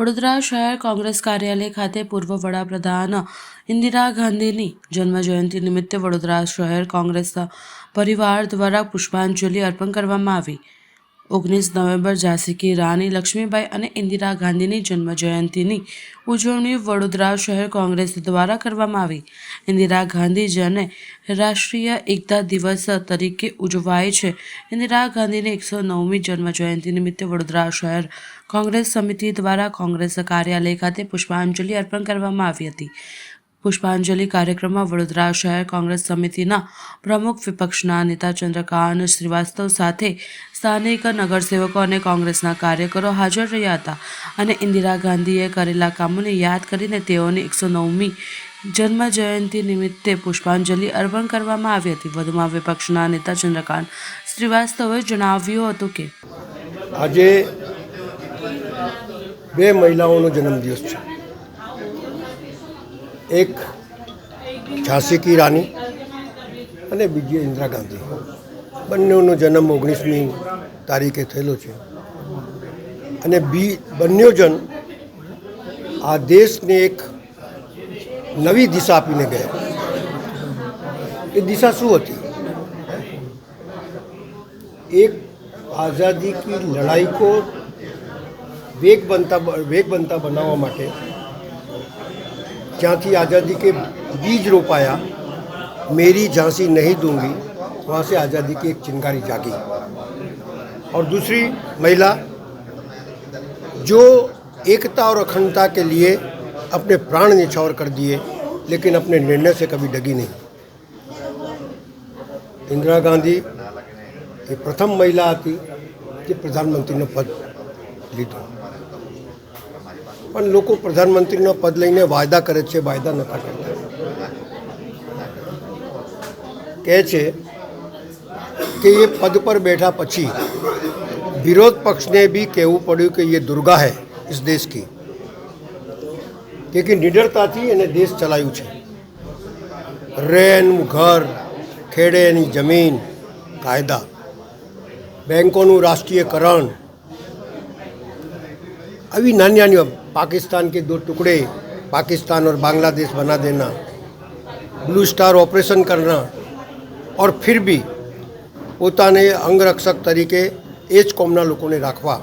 વડોદરા શહેર કોંગ્રેસ કાર્યાલય ખાતે પૂર્વ વડાપ્રધાન ઇન્દિરા ગાંધીની જન્મજયંતિ નિમિત્તે વડોદરા શહેર કોંગ્રેસ પરિવાર દ્વારા પુષ્પાંજલિ અર્પણ કરવામાં આવી. ઓગણીસ નવેમ્બર ઝાંસી રાણી લક્ષ્મીબાઈ અને ઇન્દિરા ગાંધીની જન્મજયંતિની ઉજવણી વડોદરા શહેર કોંગ્રેસ દ્વારા કરવામાં આવી. ઇન્દિરા ગાંધી જેને રાષ્ટ્રીય એકતા દિવસ તરીકે ઉજવાય છે. ઇન્દિરા ગાંધીની એકસો નવમી જન્મજયંતિ નિમિત્તે વડોદરા શહેર કોંગ્રેસ સમિતિ દ્વારા કોંગ્રેસ કાર્યાલય ખાતે પુષ્પાંજલિ અર્પણ કરવામાં આવી હતી. પુષ્પાંજલિ કાર્યક્રમમાં વડોદરા શહેર કોંગ્રેસ સમિતિના પ્રમુખ વિપક્ષના નેતા ચંદ્રકાંત શ્રીવાસ્તવ સાથે સ્થાનિક નગરસેવકો અને કોંગ્રેસના કાર્યકરો હાજર રહ્યા હતા અને ઇન્દિરા ગાંધીએ કરેલા કામોને યાદ કરીને તેઓની એકસો નવમી જન્મ જયંતિ નિમિત્તે પુષ્પાંજલિ અર્પણ કરવામાં આવી હતી. વધુમાં વિપક્ષના નેતા ચંદ્રકાંત શ્રીવાસ્તવે જણાવ્યું હતું કે આજે બે મહિલાઓનો જન્મદિવસ છે. એક ઝાંસી કી રાની અને બીજી ઇન્દિરા ગાંધી. બંનેનો જન્મ ઓગણીસમી તારીખે થયેલો છે. અને બી, બંને જણ આ દેશને એક નવી દિશા આપીને ગયા. એ દિશા શું હતી? એક આઝાદી કી લડાઈ કો વેગ બનતા વેગ બનતા બનાવવા માટે જ્યાંથી आज़ादी के बीज रोपाया मेरी झांसी नहीं दूंगी वहाँ से आज़ादी की एक चिंगारी जागी और दूसरी महिला जो एकता और अखंडता के लिए अपने प्राण निछावर कर दिए लेकिन अपने निर्णय से कभी डगी नहीं इंदिरा गांधी એ પ્રથમ મહિલા હતી જે પ્રધાનમંત્રીનો પદ લીધો પણ લોકો પ્રધાનમંત્રીનો પદ લઈને વાયદા કરે છે, વાયદા નતા કરતા. કહે છે કે એ પદ પર બેઠા પછી વિરોધ પક્ષને બી કહેવું પડ્યું કે એ દુર્ગા હૈ ઇસ દેશ કી. કે નિડરતાથી એને દેશ ચલાવ્યું છે. રેનું, ઘર, ખેડેની જમીન, કાયદા, બેંકોનું રાષ્ટ્રીયકરણ. આવી નાની નાની पाकिस्तान के दो टुकड़े पाकिस्तान और बांग्लादेश बना देना ब्लू स्टार ऑपरेशन करना और फिर भी પોતાને અંગરક્ષક તરીકે એ જ કોમના લોકોને રાખવા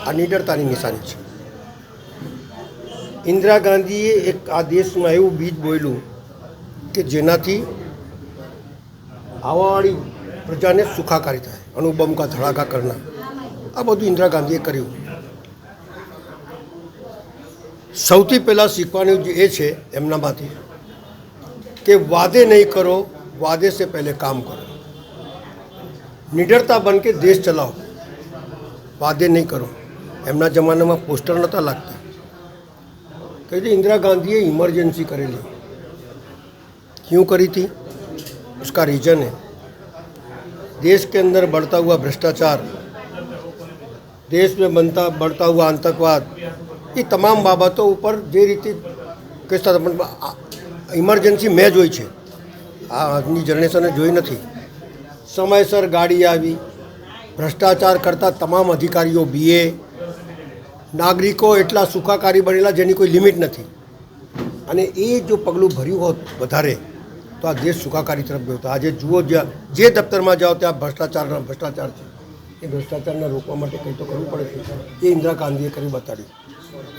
આ નિડરતાની નિશાની છે ઇન્દિરા ગાંધીએ એક આ દેશમાં એવું બીજ બોયલું કે જેનાથી આવાવાળી પ્રજાને સુખાકારી થાય અણુબમ કા ધડાકા કરના આ બધું ઇન્દિરા ગાંધીએ કર્યું સૌથી પહેલાં શીખવાનું જે એ છે એમનામાંથી કે વાદે નહીં કરો વાદે સે પહેલે કામ કરો નિડરતા બન કે દેશ ચલાવો વાદે નહીં કરો એમના જમાનામાં પોસ્ટર નહોતા લાગતા કહી દે इंदिरा गांधी इमरजेंसी करेली क्यों करी थी उसका रीज़न है देश के अंदर बढ़ता हुआ भ्रष्टाचार देश में बनता बढ़ता हुआ आतंकवाद એ તમામ બાબતો ઉપર જે રીતે પણ ઇમરજન્સી મેં જોઈ છે. આ આજની જનરેશને જોઈ નથી. સમયસર ગાડી આવી, ભ્રષ્ટાચાર કરતા તમામ અધિકારીઓ બીએ નાગરિકો એટલા સુખાકારી બનેલા જેની કોઈ લિમિટ નથી. અને એ જો પગલું ભર્યું હોત વધારે, તો આ દેશ સુખાકારી તરફ ગયો હતો. આજે જુઓ જે દફતરમાં જાઓ ત્યાં ભ્રષ્ટાચારના ભ્રષ્ટાચાર છે. એ ભ્રષ્ટાચારને રોકવા માટે કંઈ તો કરવું પડે છે. એ ઇન્દિરા ગાંધીએ કરી બતાડ્યું.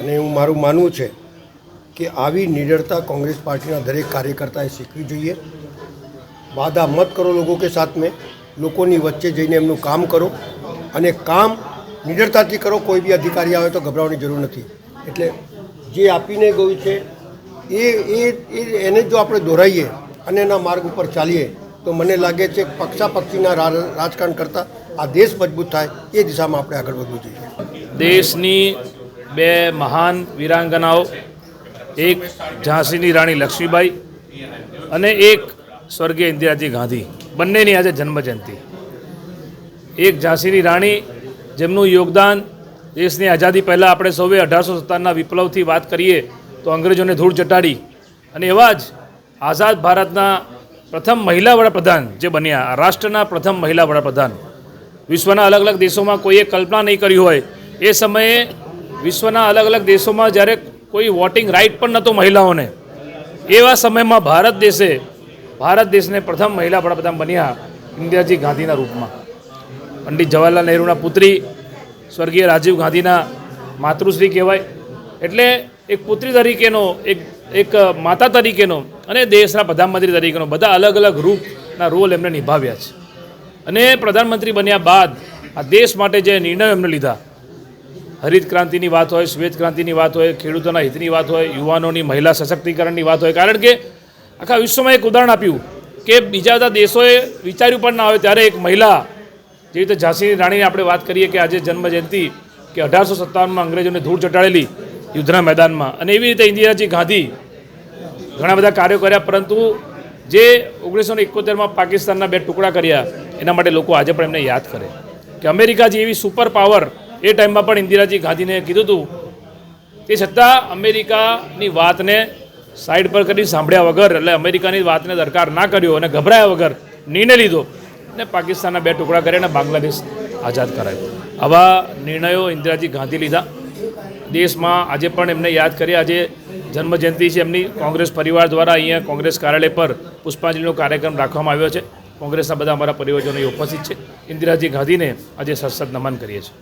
અને હું મારું માનવું છે કે આવી નિડરતા કોંગ્રેસ પાર્ટીના દરેક કાર્યકર્તાએ શીખવી જોઈએ. વાદા મત કરો લોકો કે સાથ મેં લોકોની વચ્ચે જઈને એમનું કામ કરો અને કામ નિડરતાથી કરો, કોઈ બી અધિકારી આવે તો ગભરાવાની જરૂર નથી. એટલે જે આપીને ગયું છે, એ એ એને જો આપણે દોરાઈએ અને એના માર્ગ ઉપર ચાલીએ, તો મને લાગે છે પક્ષાપક્ષીના રાજકારણ કરતાં આ દેશ મજબૂત થાય, એ દિશામાં આપણે આગળ વધવું જોઈએ. દેશની બે મહાન વીરાંગનાઓ, એક ઝાંસીની રાણી લક્ષ્મીબાઈ અને એક સ્વર્ગીય ઇન્દિરાજી ગાંધી. બંનેની આજે જન્મજયંતિ. એક ઝાંસીની રાણી જેમનું યોગદાન દેશની આઝાદી પહેલાં આપણે સૌએ અઢારસો સત્તાવનના વિપ્લવથી વાત કરીએ તો અંગ્રેજોને ધૂળ ચટાડી અને એવા જ આઝાદ ભારતના પ્રથમ મહિલા વડાપ્રધાન જે બન્યા રાષ્ટ્રના પ્રથમ મહિલા વડાપ્રધાન. વિશ્વના અલગ અલગ દેશોમાં કોઈએ કલ્પના નહીં કરી હોય. એ સમયે વિશ્વના અલગ અલગ દેશોમાં જ્યારે કોઈ વોટિંગ રાઇટ પણ નહોતો મહિલાઓને, એવા સમયમાં ભારત દેશે, ભારત દેશને પ્રથમ મહિલા વડાપ્રધાન બન્યા ઇન્દિરાજી ગાંધીના રૂપમાં. પંડિત જવાહરલાલ નહેરુના પુત્રી, સ્વર્ગીય રાજીવ ગાંધીના માતૃશ્રી કહેવાય. એટલે એક પુત્રી તરીકેનો, એક એક માતા તરીકેનો અને દેશના પ્રધાનમંત્રી તરીકેનો બધા અલગ અલગ રૂપના રોલ એમને નિભાવ્યા છે. અને પ્રધાનમંત્રી બન્યા બાદ આ દેશ માટે જે નિર્ણયો એમને લીધા હરિત ક્રાંતિની વાત હોય, શ્વેત ક્રાંતિની વાત હોય, ખેડૂતોના હિતની વાત હોય, યુવાનોની મહિલા સશક્તિકરણની વાત હોય, કારણ કે આખા વિશ્વમાં એક ઉદાહરણ આપ્યું કે બીજા બધા દેશોએ વિચાર્યું પણ ના હોય ત્યારે એક મહિલા જેવી રીતે ઝાંસીની રાણીની આપણે વાત કરીએ કે આજે જન્મ જયંતિ કે અઢારસો સત્તાવનમાં અંગ્રેજોને ધૂળ ચટાડેલી યુદ્ધના મેદાનમાં. અને એવી રીતે ઇન્દિરાજી ગાંધી ઘણા બધા કાર્યો કર્યા, પરંતુ જે ઓગણીસો ને એકોતેરમાં પાકિસ્તાનના બે ટુકડા કર્યા, એના માટે લોકો આજે પણ એમને યાદ કરે. કે અમેરિકા જે એવી સુપર પાવર એ ટાઈમમાં પણ ઇન્દિરાજી ગાંધીને કીધું હતું તે છતાં અમેરિકાની વાતને સાઈડ પર કરી સાંભળ્યા વગર એટલે અમેરિકાની વાતને દરકાર ના કર્યો અને ગભરાયા વગર નિર્ણય લીધો અને પાકિસ્તાનના બે ટુકડા કર્યા અને બાંગ્લાદેશ આઝાદ કરાયો. આવા નિર્ણયો ઇન્દિરાજી ગાંધી લીધા. દેશમાં આજે પણ એમને યાદ કરીએ આજે જન્મજયંતિ છે એમની. કોંગ્રેસ પરિવાર દ્વારા અહીંયા કોંગ્રેસ કાર્યાલય પર પુષ્પાંજલિનો કાર્યક્રમ રાખવામાં આવ્યો છે. કોંગ્રેસના બધા અમારા પરિવારજનો ઉપસ્થિત છે. ઇન્દિરાજી ગાંધીને આજે સત્સદ નમન કરીએ છીએ.